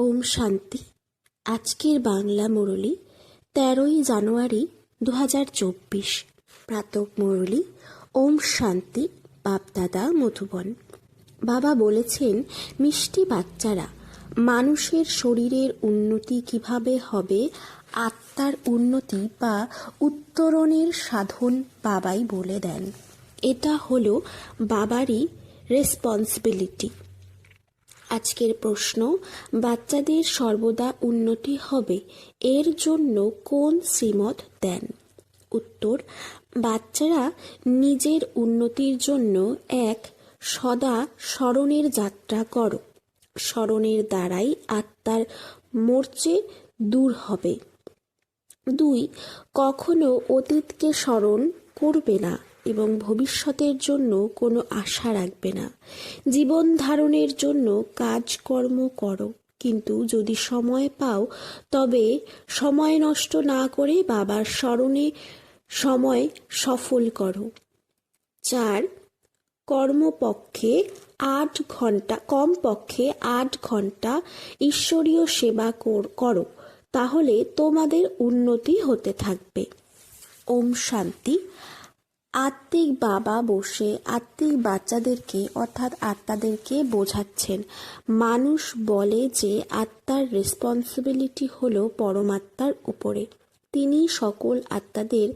ওম শান্তি। আজকের বাংলা মুরলি তেরোই জানুয়ারি দু হাজার চব্বিশ। প্রাতক মুরলি, ওম শান্তি, বাপদাদা, মধুবন। বাবা বলেছেন, মিষ্টি বাচ্চারা মানুষের শরীরের উন্নতি কীভাবে হবে, আত্মার উন্নতি বা উত্তরণের সাধন বাবাই বলে দেন। এটা হলো বাবারই রেসপন্সিবিলিটি আজকের প্রশ্ন, বাচ্চাদের সর্বদা উন্নতি হবে এর জন্য কোন শ্রীমত দেন? উত্তর, বাচ্চারা নিজের উন্নতির জন্য এক, সদা স্মরণের যাত্রা করো। স্মরণের দ্বারাই আত্মার মোর্চে দূর হবে। দুই, কখনো অতীতকে স্মরণ করবে না। এবং ভবিষ্যতের জন্য কোনো আশা রাখবে না। জীবন ধারণের জন্য কাজকর্ম করো, কিন্তু যদি সময় পাও, তবে সময় নষ্ট না করে বাবার স্মরণে সময় সফল করো। চার, কর্মপক্ষে আট ঘণ্টা, কমপক্ষে আট ঘণ্টা ঈশ্বরীয় সেবা করো, তাহলে তোমাদের উন্নতি হতে থাকবে। ওম শান্তি। আত্মিক বাবা বসে আত্মিক বাচ্চাদেরকে, অর্থাৎ আত্মাদেরকে বোঝাচ্ছেন। মানুষ বলে যে আত্মার রেসপন্সিবিলিটি হলো পরমাত্মার উপরে। তিনি সকল আত্মাদের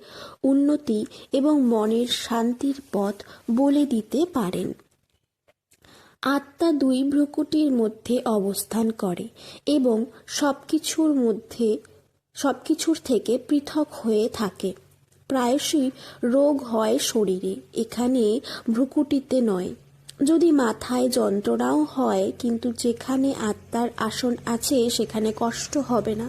উন্নতি এবং মনের শান্তির পথ বলে দিতে পারেন। আত্মা দুই ভ্রুকুটির মধ্যে অবস্থান করে এবং সবকিছুর মধ্যে, সবকিছুর থেকে পৃথক হয়ে থাকে। প্রায়শই রোগ হয় শরীরে, এখানে ভ্রুকুটিতে নয়। যদি মাথায় যন্ত্রণাও হয়, কিন্তু যেখানে আত্মার আসন আছে, সেখানে কষ্ট হবে না,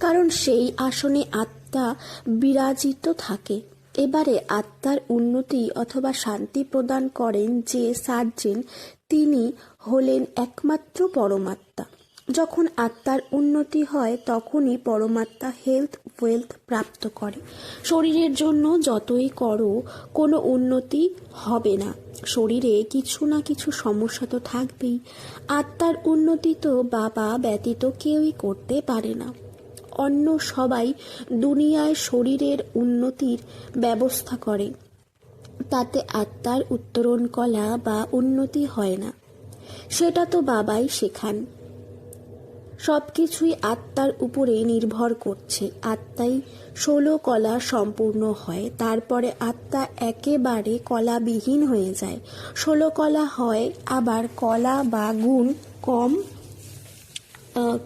কারণ সেই আসনে আত্মা বিরাজিত থাকে। এবারে আত্মার উন্নতি অথবা শান্তি প্রদান করেন যে সার্জেন, তিনি হলেন একমাত্র পরমাত্মা। যখন আত্মার উন্নতি হয়, তখনই পরমাত্মা হেলথ ওয়েলথ প্রাপ্ত করে। শরীরের জন্য যতই করো, কোনো উন্নতি হবে না। শরীরে কিছু না কিছু সমস্যা তো থাকবেই। আত্মার উন্নতি তো বাবা ব্যতীত কেউই করতে পারে না। অন্য সবাই দুনিয়ায় শরীরের উন্নতির ব্যবস্থা করে। তাতে আত্মার উত্তরণ কলা বা উন্নতি হয় না। সেটা তো বাবাই শেখান। সব কিছুই আত্মার উপরে নির্ভর করছে। আত্মাই ষোলো কলা সম্পূর্ণ হয়, তারপরে আত্মা একেবারে কলাবিহীন হয়ে যায়। ষোলো কলা হয়, আবার কলা বা গুণ কম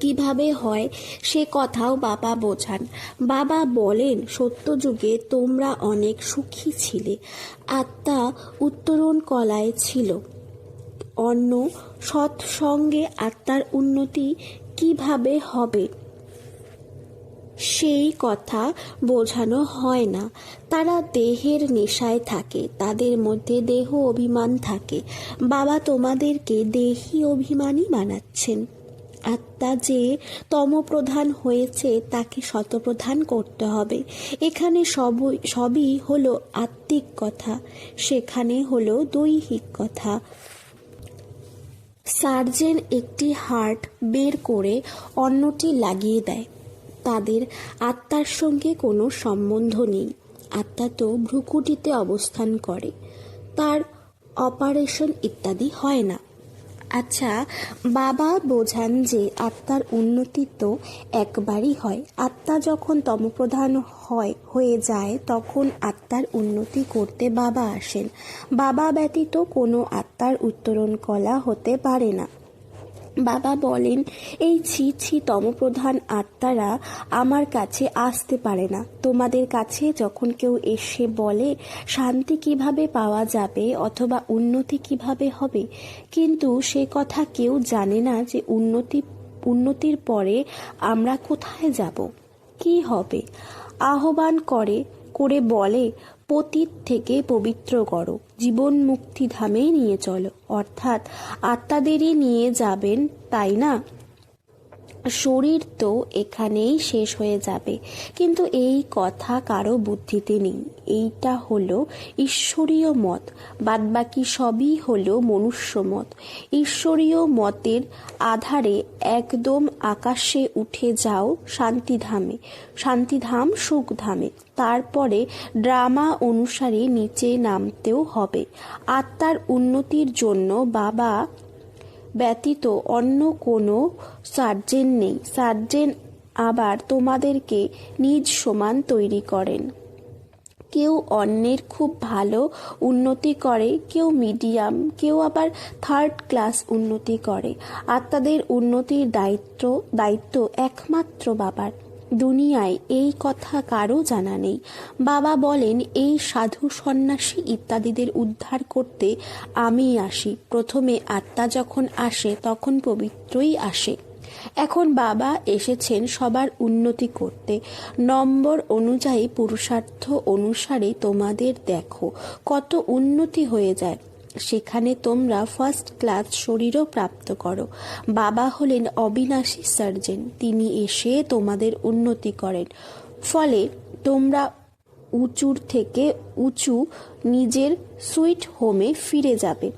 কীভাবে হয় সে কথাও বাবা বোঝান। বাবা বলেন, সত্যযুগে তোমরা অনেক সুখী ছিলে। আত্মা উত্তরণ কলায় ছিল। অন্য সৎসঙ্গে আত্মার উন্নতি কীভাবে হবে? সেই কথা বোঝানো হয় না। তারা দেহের নেশায় থাকে, তাদের মধ্যে দেহ অভিমান থাকে। বাবা তোমাদেরকে দেহি অভিমানী বানাচ্ছেন। আত্মা যে তমপ্রধান হয়েছে, তাকে শতপ্রধান করতে হবে। এখানে সবই সবই হলো আত্মিক কথা, সেখানে হলো দৈহিক কথা। সার্জেন একটি হার্ট বের করে অন্যটি লাগিয়ে দেয়। তাদের আত্মার সঙ্গে কোনো সম্বন্ধ নেই। আত্মা তো ভ্রুকুটিতে অবস্থান করে। তার অপারেশন ইত্যাদি হয় না। আচ্ছা বাবা বোঝান যে আত্মার উন্নতি তো একবারই হয়। আত্মা যখন তমপ্রধান হয়, হয়ে যায়, তখন আত্মার উন্নতি করতে বাবা আসেন। বাবা ব্যতীত কোনো আত্মার উত্তরণ কলা হতে পারে না। বাবা বলেন, এই ছি ছি তমপ্রধান আত্মারা আমার কাছে আসতে পারে না। তোমাদের কাছে যখন কেউ এসে বলে, শান্তি কীভাবে পাওয়া যাবে অথবা উন্নতি কীভাবে হবে? কিন্তু সে কথা কেউ জানে না যে উন্নতি, উন্নতির পরে আমরা কোথায় যাব? কি হবে? আহ্বান করে করে বলে পতীত থেকে পবিত্র করো। জীবন মুক্তি ধামে নিয়ে চলো। অর্থাৎ আত্মাদেরই নিয়ে যাবেন, তাই না? শরীর তো এখানেই শেষ হয়ে যাবে। কিন্তু এই কথা কারও বুদ্ধিতে নেই। এইটা হলো ঈশ্বরীয় মত। বাদবাকি সবই হলো মনুষ্য মত। ঈশ্বরীয় মতের আধারে একদম আকাশে উঠে যাও শান্তিধামে। শান্তিধাম সুখধামে। তারপরে ড্রামা অনুসারে নিচে নামতেও হবে। আত্মার উন্নতির জন্য বাবা ব্যতীত অন্য কোনো সার্জেন নেই। সার্জেন আবার তোমাদেরকে নিজ সমান তৈরি করেন। কেউ অন্যের খুব ভালো উন্নতি করে, কেউ মিডিয়াম, কেউ আবার থার্ড ক্লাস উন্নতি করে। আত্মাদের উন্নতির দায়িত্ব দায়িত্ব একমাত্র বাবার। দুনিয়ায় এই কথা কারও জানা নেই। বাবা বলেন, এই সাধু সন্ন্যাসী ইত্যাদিদের উদ্ধার করতে আমি আসি। প্রথমে আত্মা যখন আসে, তখন পবিত্রই আসে। এখন বাবা এসেছেন সবার উন্নতি করতে। নম্বর অনুযায়ী পুরুষার্থ অনুসারে তোমাদের দেখো, কত উন্নতি হয়ে যায়। সেখানে তোমরা ফার্স্ট ক্লাস শরীরও প্রাপ্ত করো। বাবা হলেন অবিনাশী সার্জেন তিনি এসে তোমাদের উন্নতি করেন। ফলে তোমরা উঁচুর থেকে উঁচু নিজের সুইট হোমে ফিরে যাবে।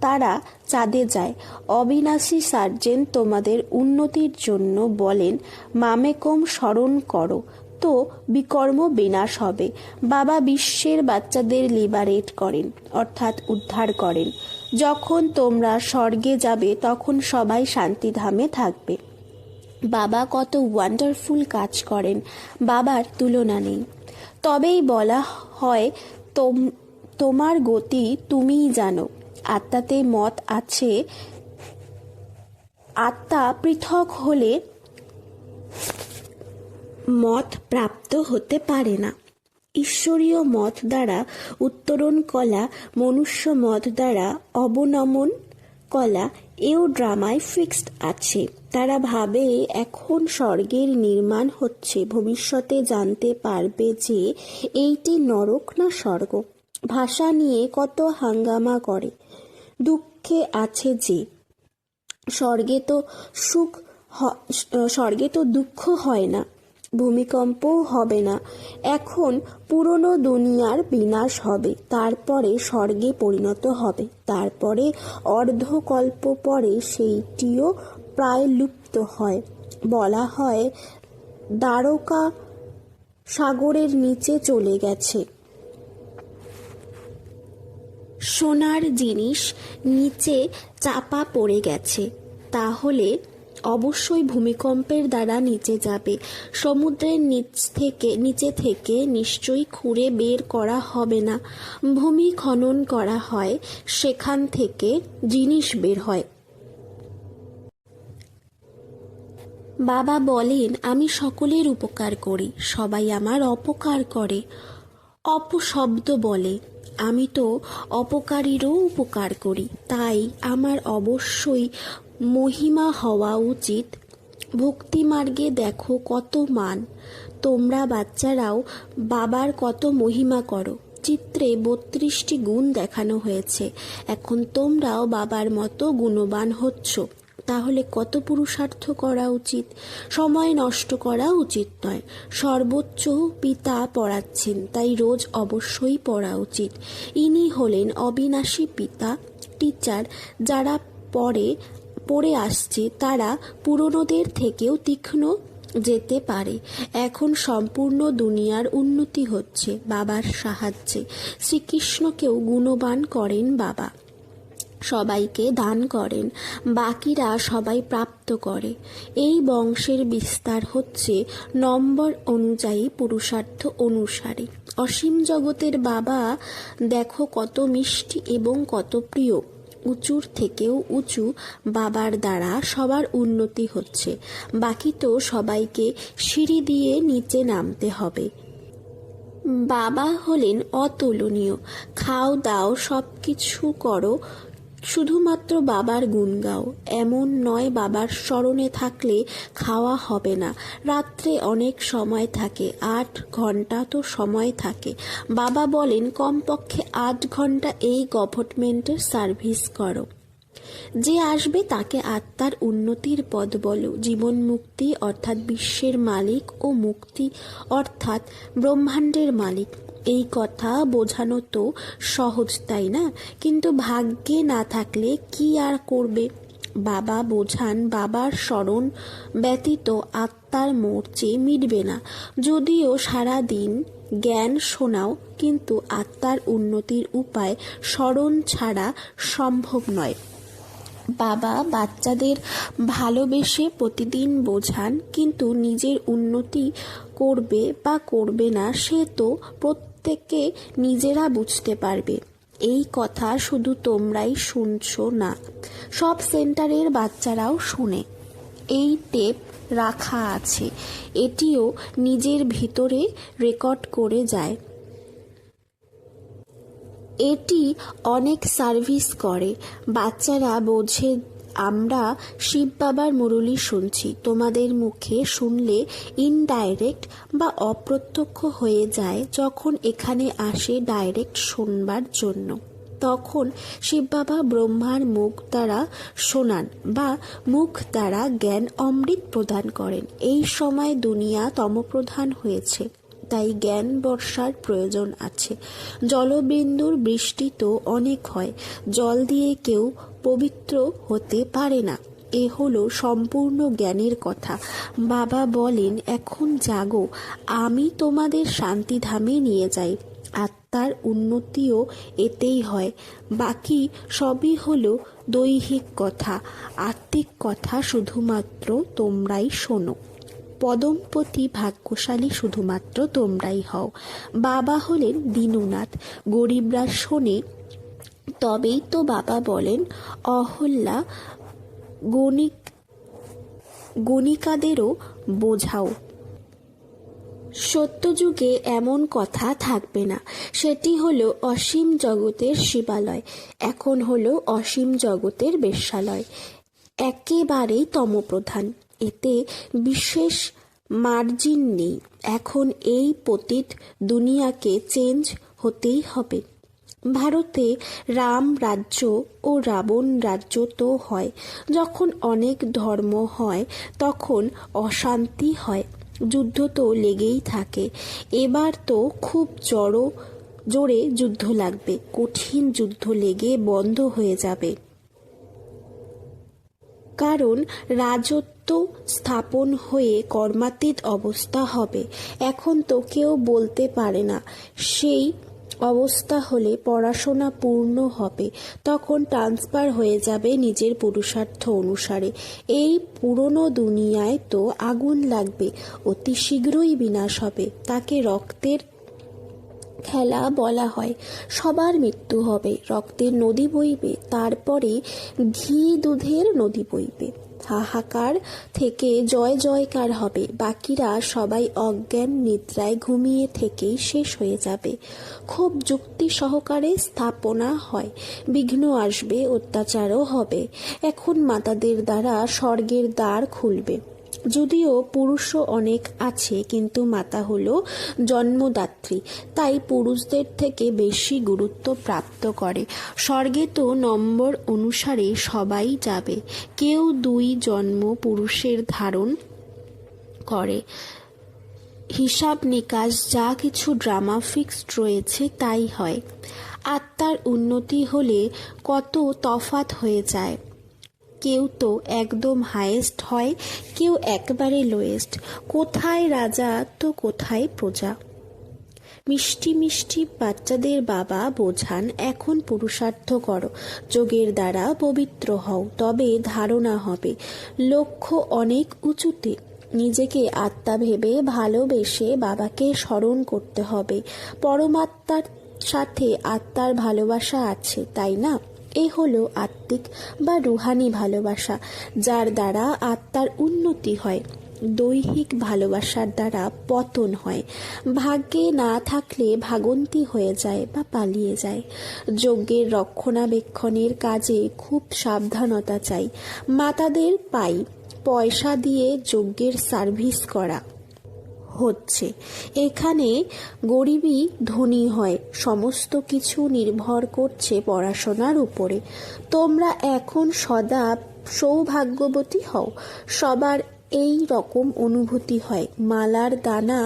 তারা চাঁদে যায়। অবিনাশী সার্জেন তোমাদের উন্নতির জন্য বলেন, মামেকম স্মরণ করো। তো বিকর্ম বিনাশ হবে। বাবা বিশ্বের বাচ্চাদের লিবারেট করেন, অর্থাৎ উদ্ধার করেন। যখন তোমরা স্বর্গে যাবে, তখন সবাই শান্তিধামে থাকবে। বাবা কত ওয়ান্ডারফুল কাজ করেন, বাবার তুলনা নেই। তবেই বলা হয়, তোম, তোমার গতি তুমিই জানো। আত্মাতে মত আছে, আত্মা পৃথক হলে মত প্রাপ্ত হতে পারে না। ঈশ্বরীয় মত দ্বারা উত্তরণ কলা, মনুষ্য মত দ্বারা অবনমন কলা এও ড্রামায় ফিক্সড আছে। তারা ভাবে, এখন স্বর্গের নির্মাণ হচ্ছে, ভবিষ্যতে জানতে পারবে যে এইটি নরক না স্বর্গ। ভাষা নিয়ে কত হাঙ্গামা করে। দুঃখে আছে যে স্বর্গে তো সুখ স্বর্গে তো দুঃখ হয় না। ভূমিকম্পও হবে না। এখন পুরনো দুনিয়ার বিনাশ হবে, তারপরে স্বর্গে পরিণত হবে। তারপরে অর্ধকল্প পরে সেইটিও প্রায় লুপ্ত হয়। বলা হয়, দ্বারকা সাগরের নিচে চলে গেছে। সোনার জিনিস নিচে চাপা পড়ে গেছে। তাহলে অবশ্যই ভূমিকম্পের দ্বারা নিচে যাবে। সমুদ্রের নিচ থেকে, নিচে থেকে নিশ্চয়ই খুঁড়ে বের করা হবে না। ভূমি খনন করা হয়, সেখান থেকে জিনিস বের হয়। বাবা বলেন, আমি সকলের উপকার করি, সবাই আমার অপকার করে। অপশব্দ বলে, আমি তো অপকারীরও উপকার করি, তাই আমার অবশ্যই মহিমা হওয়া উচিত। ভক্তিমার্গে দেখো কত মান। তোমরা বাচ্চারাও বাবার কত মহিমা করো। চিত্রে বত্রিশটি গুণ দেখানো হয়েছে। এখন তোমরাও বাবার মতো গুণবান হচ্ছ। তাহলে কত পুরুষার্থ করা উচিত? সময় নষ্ট করা উচিত নয়। সর্বোচ্চ পিতা পড়াচ্ছেন, তাই রোজ অবশ্যই পড়া উচিত। ইনি হলেন অবিনাশী পিতা টিচার যারা পড়ে পড়ে আসছে তারা পুরনোদের থেকেও তীক্ষ্ণ যেতে পারে। এখন সম্পূর্ণ দুনিয়ার উন্নতি হচ্ছে বাবার সাহায্যে। শ্রীকৃষ্ণকেও গুণবান করেন বাবা। সবাইকে দান করেন, বাকিরা সবাই প্রাপ্ত করে। এই বংশের বিস্তার হচ্ছে নম্বর অনুযায়ী পুরুষার্থ অনুসারে। অসীম জগতের বাবা দেখো কত মিষ্টি এবং কত প্রিয়। উঁচুর থেকেও উঁচু বাবার দ্বারা সবার উন্নতি হচ্ছে। বাকি তো সবাইকে সিঁড়ি দিয়ে নিচে নামতে হবে। বাবা হলেন অতুলনীয়। খাও দাও সব কিছু করো শুধুমাত্র বাবার গুণ গাও এমন নয় বাবার স্মরণে থাকলে খাওয়া হবে না। রাত্রে অনেক সময় থাকে, আট ঘণ্টা তো সময় থাকে। বাবা বলেন, কমপক্ষে আট ঘণ্টা এই গভর্নমেন্টের সার্ভিস করো। যে আসবে তাকে আত্মার উন্নতির পদ বলো। জীবন মুক্তি অর্থাৎ বিশ্বের মালিক ও মুক্তি অর্থাৎ ব্রহ্মাণ্ডের মালিক। এই কথা বোঝানো তো সহজ, তাই না? কিন্তু ভাগ্যে না থাকলে কি আর করবে? বাবা বোঝান, বাবার স্মরণ ব্যতীত আত্মার মোর্চে মিটবে না। যদিও সারা দিন জ্ঞান শোনাও, কিন্তু আত্মার উন্নতির উপায় স্মরণ ছাড়া সম্ভব নয়। বাবা বাচ্চাদের ভালোবেসে প্রতিদিন বোঝান, কিন্তু নিজের উন্নতি করবে বা করবে না, সে তো প্রত্যেকে নিজেরা বুঝতে পারবে। এই কথা শুধু তোমরাই শুনছো না। সব সেন্টারের বাচ্চারাও শুনে। এই টেপ রাখা আছে। এটিও নিজের ভিতরে রেকর্ড করে যায়। এটি অনেক সার্ভিস করে। বাচ্চারা বোঝে আমরা শিব বাবার মুরলি শুনছি। তোমাদের মুখে শুনলে ইনডাইরেক্ট বা অপ্রত্যক্ষ হয়ে যায় যখন এখানে আসে ডাইরেক্ট শুনবার জন্য। তখন শিব বাবা ব্রহ্মার মুখ দ্বারা শোনান বা মুখ দ্বারা জ্ঞান অমৃত প্রদান করেন। এই সময় দুনিয়া তমপ্রধান হয়েছে। তাই জ্ঞান বর্ষার প্রয়োজন আছে। জলবিন্দুর বৃষ্টি তো অনেক হয়, জল দিয়ে কেউ পবিত্র হতে পারে না। এ হলো সম্পূর্ণ জ্ঞানের কথা। বাবা বলেন, এখন জাগো, আমি তোমাদের শান্তিধামে নিয়ে যাই। আত্মার উন্নতিও এতেই হয়। বাকি সবই হলো দৈহিক কথা। আত্মিক কথা শুধুমাত্র তোমরাই শোনো। পদমপতি ভাগ্যশালী শুধুমাত্র তোমরাই হও। বাবা হলেন দীননাথ। গরিবরা শোনে, তবেই তো বাবা বলেন, অহল্যা গণিক, গণিকাদেরও বোঝাও। সত্যযুগে এমন কথা থাকবে না। সেটি হলো অসীম জগতের শিবালয়, এখন হলো অসীম জগতের বেশ্যালয়। একেবারেই তমপ্রধান। এতে বিশেষ মার্জিন নেই। এখন এই পতিত দুনিয়াকে চেঞ্জ হতেই হবে। ভারতে রাম রাজ্য ও রাবণ রাজ্য তো হয়। যখন অনেক ধর্ম হয়, তখন অশান্তি হয়। যুদ্ধ তো লেগেই থাকে। এবার তো খুব জড়ো, জোরে যুদ্ধ লাগবে। কঠিন যুদ্ধ লেগে বন্ধ হয়ে যাবে। কারণ রাজত্ব স্থাপন হয়ে কর্মাতীত অবস্থা হবে। এখন তো কেউ বলতে পারে না, সেই অবস্থা হলে পড়াশোনা পূর্ণ হবে, তখন ট্রান্সফার হয়ে যাবে নিজের পুরুষার্থ অনুসারে। এই পুরনো দুনিয়ায় তো আগুন লাগবে, অতি শীঘ্রই বিনাশ হবে, তাকে রক্তের খেলা বলা হয়। সবার মৃত্যু হবে, রক্তের নদী বইবে, তারপরে ঘি দুধের নদী বইবে। হাহাকার থেকে জয় জয়কার হবে, বাকিরা সবাই অজ্ঞান নিদ্রায় ঘুমিয়ে থেকেই শেষ হয়ে যাবে। খুব যুক্তি সহকারে স্থাপনা হয়, বিঘ্ন আসবে, অত্যাচারও হবে। এখন মাতাদের দ্বারা স্বর্গের দ্বার খুলবে। যদিও পুরুষও অনেক আছে, কিন্তু মাতা হল জন্মদাত্রী, তাই পুরুষদের থেকে বেশি গুরুত্ব প্রাপ্ত করে। স্বর্গে তো নম্বর অনুসারে সবাই যাবে। কেউ দুই জন্ম পুরুষের ধারণ করে। হিসাব নিকাশ যা কিছু ড্রামা ফিক্সড রয়েছে তাই হয়। আত্মার উন্নতি হলে কত তফাত হয়ে যায়। কেউ তো একদম হায়েস্ট হয়, কেউ একবারে লোয়েস্ট কোথায় রাজা তো কোথায় প্রজা। মিষ্টি মিষ্টি বাচ্চাদের বাবা বোঝান, এখন পুরুষার্থ করো যোগের দ্বারা পবিত্র হও, তবে ধারণা হবে, লক্ষ্য অনেক উঁচুতে। নিজেকে আত্মা ভেবে ভালোবেসে বাবাকে স্মরণ করতে হবে। পরমাত্মার সাথে আত্মার ভালোবাসা আছে, তাই না? এ হলো আত্মিক বা রুহানি ভালোবাসা, যার দ্বারা আত্মার উন্নতি হয়। দৈহিক ভালোবাসার দ্বারা পতন হয়। ভাগ্যে না থাকলে ভাগন্তি হয়ে যায় বা পালিয়ে যায়। যজ্ঞের রক্ষণাবেক্ষণের কাজে খুব সাবধানতা চাই। মাতাদের পাই, পয়সা দিয়ে যজ্ঞের সার্ভিস করা। হচ্ছে। এখানে গরিবই ধনী হয়, সমস্ত কিছু নির্ভর করছে পড়াশোনার উপরে। তোমরা এখন সদা সৌভাগ্যবতী হও। সবার এই রকম অনুভূতি হয়। মালার দানা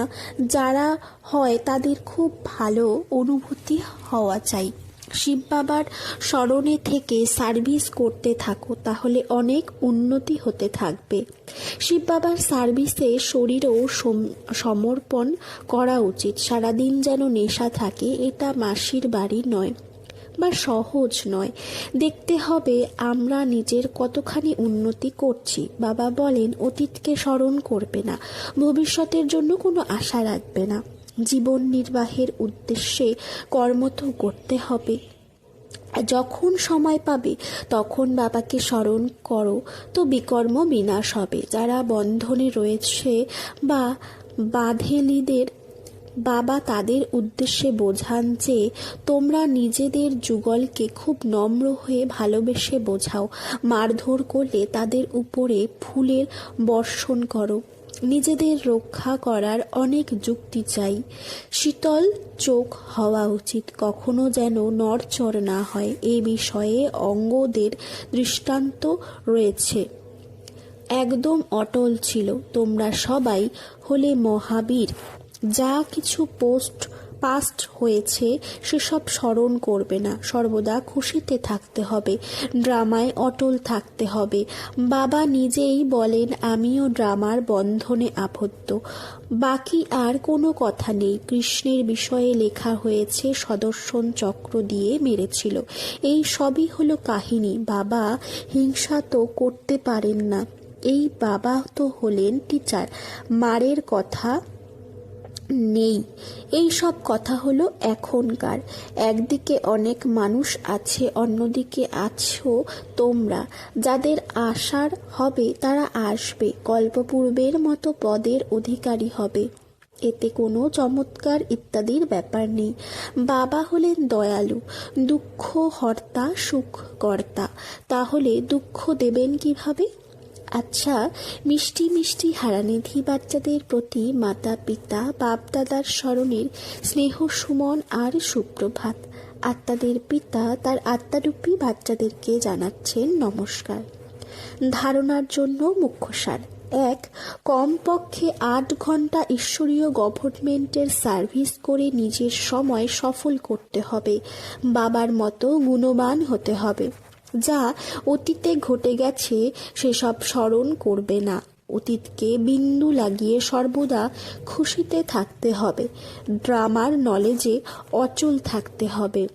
যারা হয় তাদের খুব ভালো অনুভূতি হওয়া চাই। শিব বাবার স্মরণে থেকে সার্ভিস করতে থাকো, তাহলে অনেক উন্নতি হতে থাকবে। শিব বাবার সার্ভিসে শরীরও সমর্পণ করা উচিত। সারাদিন যেন নেশা থাকে, এটা মাসির বাড়ি নয়, বা সহজ নয়। দেখতে হবে আমরা নিজের কতখানি উন্নতি করছি। বাবা বলেন, অতীতকে স্মরণ করবে না, ভবিষ্যতের জন্য কোনো আশা রাখবে না। জীবন নির্বাহের উদ্দেশ্যে কর্ম তো করতে হবে। যখন সময় পাবে, তখন বাবাকে স্মরণ করো। তো বিকর্ম বিনাশ হবে। যারা বন্ধনে রয়েছে বা বাধেলিদের, বাবা তাদের উদ্দেশ্যে বোঝান যে, তোমরা নিজেদের যুগলকে খুব নম্র হয়ে ভালোবেসে বোঝাও। মারধর করলে তাদের উপরে ফুলের বর্ষণ করো। নিজেদের রক্ষা করার অনেক যুক্তি চাই। শীতল চোখ হওয়া উচিত, কখনো যেন নড়চড় না হয়। এ বিষয়ে অঙ্গদের দৃষ্টান্ত রয়েছে। একদম অটল ছিল। তোমরা সবাই হলে মহাবীর। যা কিছু পোস্ট পাস্ট হয়েছে, সেসব স্মরণ করবে না। সর্বদা খুশিতে থাকতে হবে, ড্রামায় অটল থাকতে হবে। বাবা নিজেই বলেন, আমিও ড্রামার বন্ধনে আবদ্ধ। বাকি আর কোনো কথা নেই। কৃষ্ণের বিষয়ে লেখা হয়েছে, সদর্শন চক্র দিয়ে মেরেছিল। এই সবই হলো কাহিনী। বাবা হিংসা তো করতে পারেন না। এই বাবা তো হলেন টিচার মারের কথা নেই। এই সব কথা হলো এখনকার। একদিকে অনেক মানুষ আছে, অন্যদিকে আছো তোমরা। যাদের আসার হবে, তারা আসবে। কল্পপূর্বের মতো পদের অধিকারী হবে। এতে কোনো চমৎকার ইত্যাদির ব্যাপার নেই। বাবা হলেন দয়ালু, দুঃখ হর্তা সুখ কর্তা তাহলে দুঃখ দেবেন কীভাবে? আচ্ছা মিষ্টি মিষ্টি হারানিধি বাচ্চাদের প্রতি মাতা পিতা বাপ দাদার স্মরণের স্নেহ সুমন আর সুপ্রভাত। আত্মাদের পিতা তার আত্মারূপী বাচ্চাদেরকে জানাচ্ছেন নমস্কার। ধারণার জন্য মুখ্যসার এক, কমপক্ষে আট ঘণ্টা ঈশ্বরীয় গভর্নমেন্টের সার্ভিস করে নিজের সময় সফল করতে হবে। বাবার মতো গুণবান হতে হবে। যা অতীতে ঘটে গেছে, সেসব স্মরণ করবে না। অতীতকে বিন্দু লাগিয়ে সর্বদা খুশিতে থাকতে হবে। ড্রামার নলেজে অচল থাকতে হবে।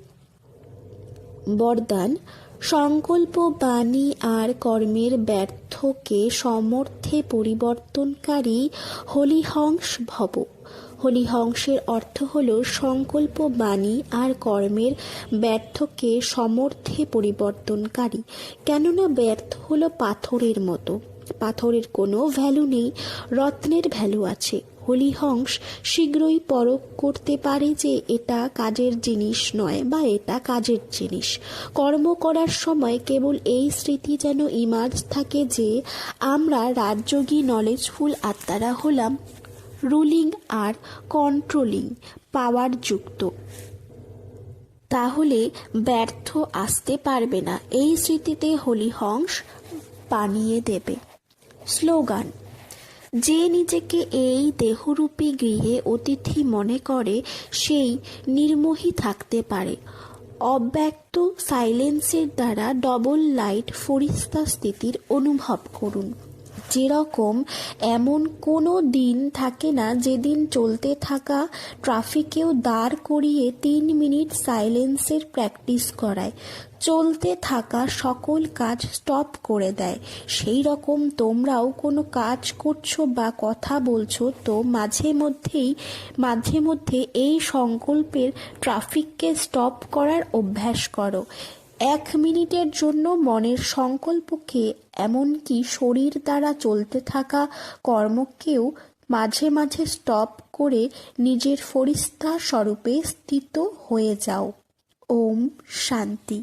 বরদান, সংকল্প, বাণী আর কর্মের ব্যর্থকে সমর্থে পরিবর্তনকারী হলিহংস ভব। হলিহংসের অর্থ হল সংকল্প, বাণী আর কর্মের ব্যর্থকে সমর্থে পরিবর্তনকারী। কেননা ব্যর্থ হলো পাথরের মতো। পাথরের কোনো ভ্যালু নেই, রত্নের ভ্যালু আছে। হলিহংস শীঘ্রই পরখ করতে পারে যে এটা কাজের জিনিস নয় বা এটা কাজের জিনিস। কর্ম করার সময় কেবল এই স্মৃতি যেন ইমার্জ থাকে যে আমরা রাজযোগী নলেজফুল আত্মারা হলাম। রুলিং আর কন্ট্রোলিং পাওয়ার যুক্ত তাহলে ব্যর্থ আসতে পারবে না। এই স্মৃতিতে হলিহংস বানিয়ে দেবে। স্লোগান, যে নিজেকে এই দেহরূপী গৃহে অতিথি মনে করে, সেই নির্মোহী থাকতে পারে। অব্যক্ত সাইলেন্সের দ্বারা ডবল লাইট ফরিস্তা স্থিতির অনুভব করুন। যেরকম এমন কোনো দিন থাকে না যেদিন চলতে থাকা ট্রাফিকেও দাঁড় করিয়ে তিন মিনিট সাইলেন্সের প্র্যাকটিস করায়। চলতে থাকা সকল কাজ স্টপ করে দেয়। সেই রকম তোমরাও কোনো কাজ করছ বা কথা বলছো তো মাঝে মধ্যেই, মাঝে মধ্যে এই সংকল্পের ট্রাফিককে স্টপ করার অভ্যাস করো। এক মিনিটের জন্য মনের সংকল্পকে এমনকি শরীর দ্বারা চলতে থাকা কর্মকেও মাঝে মাঝে স্টপ করে নিজের ফরিস্তা স্বরূপে স্থিত হয়ে যাও। ওম শান্তি।